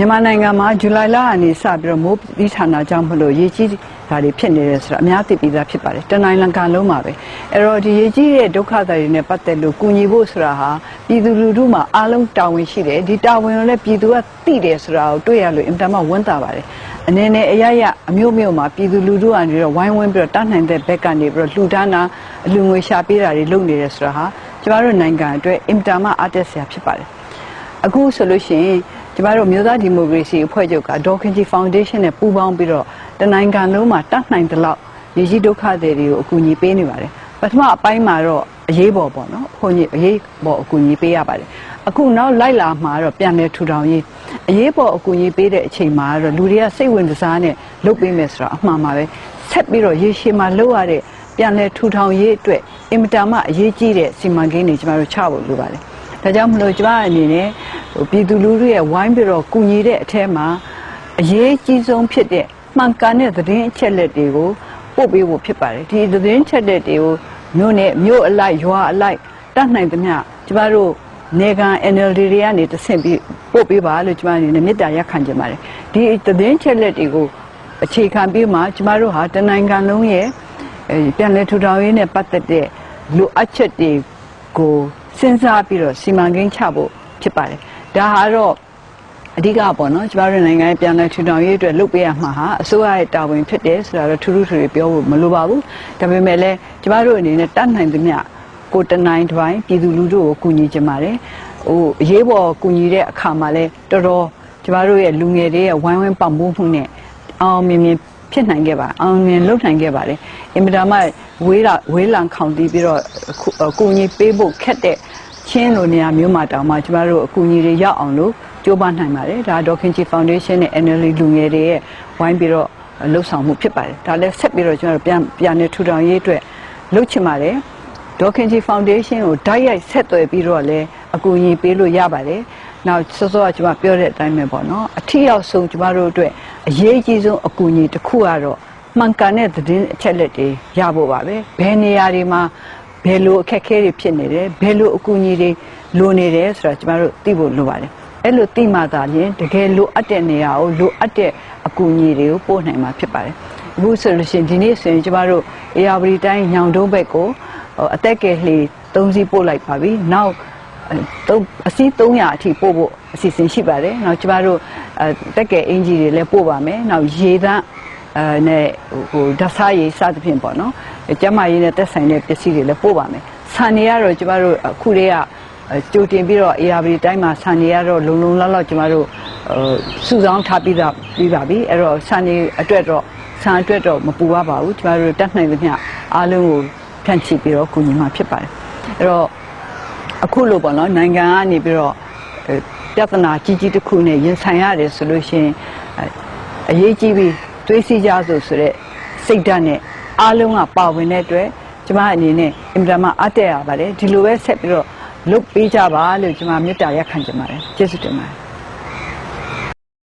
မြန်မာနိုင်ငံမှာဇူလိုင်လကနေစပြီးတော့မိုးပြီးဌာနကြောင့်မလို့ရေကြီးတာတွေဖြစ်နေတယ်ဆိုတာအများသိပြီးသားဖြစ်ပါတယ်တနိုင်ငံကလုံးမှာပဲအဲ့တော့ဒီရေကြီးတဲ့ဒုက္ခတွေနဲ့ပတ်သက်လို့ကူညီဖို့ဆိုတာဟာပြည်သူလူထုမှာအားလုံးတာဝန်ရှိတယ်ဒီတာဝန်ကိုလည်းပြည်သူကသိတယ်ဆိုတာကိုတွေ့ရလို့အင်တာမဝန်တာပါတယ်အနေနဲ့အရရအမျိုးမျိုးမှာပြည်သူလူထုကနေတော့ဝိုင်းဝန်းပြီးတော့တတ်နိုင်တဲ့ဘက်ကနေပြီးတော့လှူဒါန်းတာအလူငွေရှာပေးတာတွေလုပ်နေတယ်ဆိုတာဟာကျမတို့နိုင်ငံအတွက်အင်တာမအားတက်စရာဖြစ်ပါတယ်အခုဆိုလို့ရှိရင် ကျမတို့မြို့သားဒီမိုကရေစီအဖွဲ့ချုပ်ကဒေါခင်ဂျီဖောင်ဒေးရှင်းနဲ့ပူးပေါင်းပြီးတော့တနိုင်ငံလုံးမှာတတ်နိုင်တဲ့လောက်ရည်ကြီးဒုက္ခတွေတွေကိုအကူအညီပေးနေပါတယ်ပထမအပိုင်းမှာတော့အရေးပေါ်ပေါ့နော်ခွန်ကြီးအရေးပေါ်အကူအညီပေးရပါတယ်အခုနောက်လိုက်လာမှာတော့ပြန်လဲထူထောင်ရေးအရေးပေါ်အကူအညီပေးတဲ့အချိန်မှာတော့လူတွေကစိတ်ဝင်စားနဲ့လုပ်ပေးမယ်ဆိုတာအမှန်ပါပဲဆက်ပြီးတော့ရေရှည်မှာလုပ်ရတဲ့ပြန်လဲထူထောင်ရေးအတွက်အင်မတန်မှအရေးကြီးတဲ့စီမံကိန်းတွေကျမတို့ချဖို့လိုပါတယ်ဒါကြောင့်မလို့ကျမအနေနဲ့ဟို ပြည်သူလူထုရဲ့ဝိုင်းပြီးတော့ကူညီတဲ့အထက်မှာအရေးကြီးဆုံးဖြစ်တဲ့မှန်ကန်တဲ့သတင်းအချက်လက်တွေကိုပို့ပေးဖို့ဖြစ်ပါတယ်ဒီသတင်းအချက်လက်တွေကိုမြို့နဲ့မြို့အလိုက်ရွာအလိုက်တတ်နိုင်သမျှကျမတို့နေကန် NLD တွေကနေတဆင့်ပြီးပို့ပေးပါလို့ကျမအနေနဲ့မေတ္တာရက်ခံချင်ပါတယ်ဒီသတင်းအချက်လက်တွေကိုအခြေခံပြီးမှကျမတို့ဟာတနိုင်ငံလုံးရဲ့အဲပြန်လည်ထူထောင်ရေးနဲ့ပတ်သက်တဲ့လိုအပ်ချက်တွေကိုစဉ်းစားပြီးတော့စီမံကိန်းချဖို့ဖြစ်ပါတယ် ဒါဟာတော့အဓိကပေါ့နော်ကျမတို့နိုင်ငံရဲ့ပြန်လည်ထူထောင်ရေးအတွက်လုပ်ပေးရမှာဟာအစိုးရရဲ့တာဝန်ဖြစ်တယ်ဆိုတာတော့ထူးထူးထွေထွေပြောဖို့မလိုပါဘူးဒါပေမဲ့လည်းကျမတို့အနေနဲ့တတ်နိုင်သမျှကိုတနိုင်တစ်ပိုင်းပြည်သူလူထုကိုကူညီကြပါတယ်ဟိုအရေးပေါ်ကူညီတဲ့အခါမှာလဲတော်တော်ကျမတို့ရဲ့လူငယ်တွေရဲ့ဝိုင်းဝန်းပံ့ပိုးမှုနဲ့အောင်မြင်မြင်ဖြစ်နိုင်ခဲ့ပါအောင်မြင်လုပ်နိုင်ခဲ့ပါတယ်အင်မတန်မှဝေးလာဝေးလံခေါင်တီးပြီးတော့အခုအကူအညီပေးဖို့ခက်တဲ့ ချင်းလိုနေရာမျိုးမှာတောင်မှကျမတို့အကူအညီတွေရောက်အောင်လို့ကြိုးပမ်းနိုင်ပါတယ်ဒါဒေါခင်ချီဖောင်ဒေးရှင်းနဲ့ NLD လူငယ်တွေရဲ့ဝိုင်းပြီးတော့လှုပ်ဆောင်မှုဖြစ်ပါတယ်ဒါလည်းဆက်ပြီးတော့ကျမတို့ပြန်ပြန်နေထူထောင်ရေးအတွက်လှုပ်ချင်ပါတယ်ဒေါခင်ချီဖောင်ဒေးရှင်းကိုဓာတ်ရိုက်ဆက်သွယ်ပြီးတော့လည်းအကူအညီပေးလို့ရပါတယ်နောက်စောစောကကျမပြောတဲ့အတိုင်းပဲပေါ့နော်အထီးရောက်ဆုံးကျမတို့အတွက်အရေးကြီးဆုံးအကူအညီတစ်ခုကတော့မှန်ကန်တဲ့သတင်းအချက်လက်တွေရဖို့ပါပဲဘယ်နေရာတွေမှာ ဘယ်လိုအခက်အခဲတွေဖြစ်နေတယ်ဘယ်လိုအကူအညီတွေလိုနေတယ်ဆိုတာကျမတို့သိဖို့လိုပါတယ်အဲ့လိုသိမှသာလျှင်တကယ်လိုအပ်တဲ့နေရာကိုလိုအပ်တဲ့အကူအညီတွေကိုပို့နိုင်မှာဖြစ်ပါတယ်အခုဆိုလို့ရှိရင်ဒီနေ့ဆိုရင်ကျမတို့အေယာပရီတိုင်းညောင်တုံးဘက်ကိုဟိုအသက်ကယ်လှေ၃စီးပို့လိုက်ပါပြီနောက်သုံးအစီး300အထိပို့ဖို့အစီအစဉ်ရှိပါတယ်နောက်ကျမတို့အဲတက်ကယ်အင်ဂျီတွေလည်းပို့ပါမယ်နောက်ရေသန့် အဲနဲ့ဟိုဓာတ်စားရည်စသဖြင့်ပေါ့နော်ကျမရေးနဲ့တက်ဆိုင်တဲ့ပစ္စည်းတွေလည်းပို့ပါမယ်ဆန်တွေကတော့ကျမတို့အခုတည်းကကြိုတင်ပြီးတော့ ARB တိုင်းမှာဆန်တွေကတော့လုံလုံလောက်လောက်ကျမတို့စုဆောင်းထားပြီးသားပြီးပါပြီအဲ့တော့ဆန်တွေအတွက်တော့ဆန်အတွက်တော့မပူပါပါဘူးကျမတို့တက်နိုင်သမျှအားလုံးကိုဖြန့်ချိပြီးတော့ကူညီမှာဖြစ်ပါတယ်အဲ့တော့အခုလိုပေါ့နော်နိုင်ငံကနေပြီးတော့ပြဿနာကြီးကြီးတစ်ခုနဲ့ရင်ဆိုင်ရတယ်ဆိုလို့ရှိရင်အရေးကြီးပြီး သွေးစည်းကြဆိုဆိုတဲ့စိတ်ဓာတ်နဲ့အားလုံးကပါဝင်တဲ့အတွက်ကျမအနေနဲ့အင်တာမအပ်တက်ရပါတယ်ဒီလိုပဲဆက်ပြီးတော့လုပ်ပေးကြပါလို့ကျမမေတ္တာရက်ခံချင်ပါတယ်ကျေးဇူးတင်ပါတယ်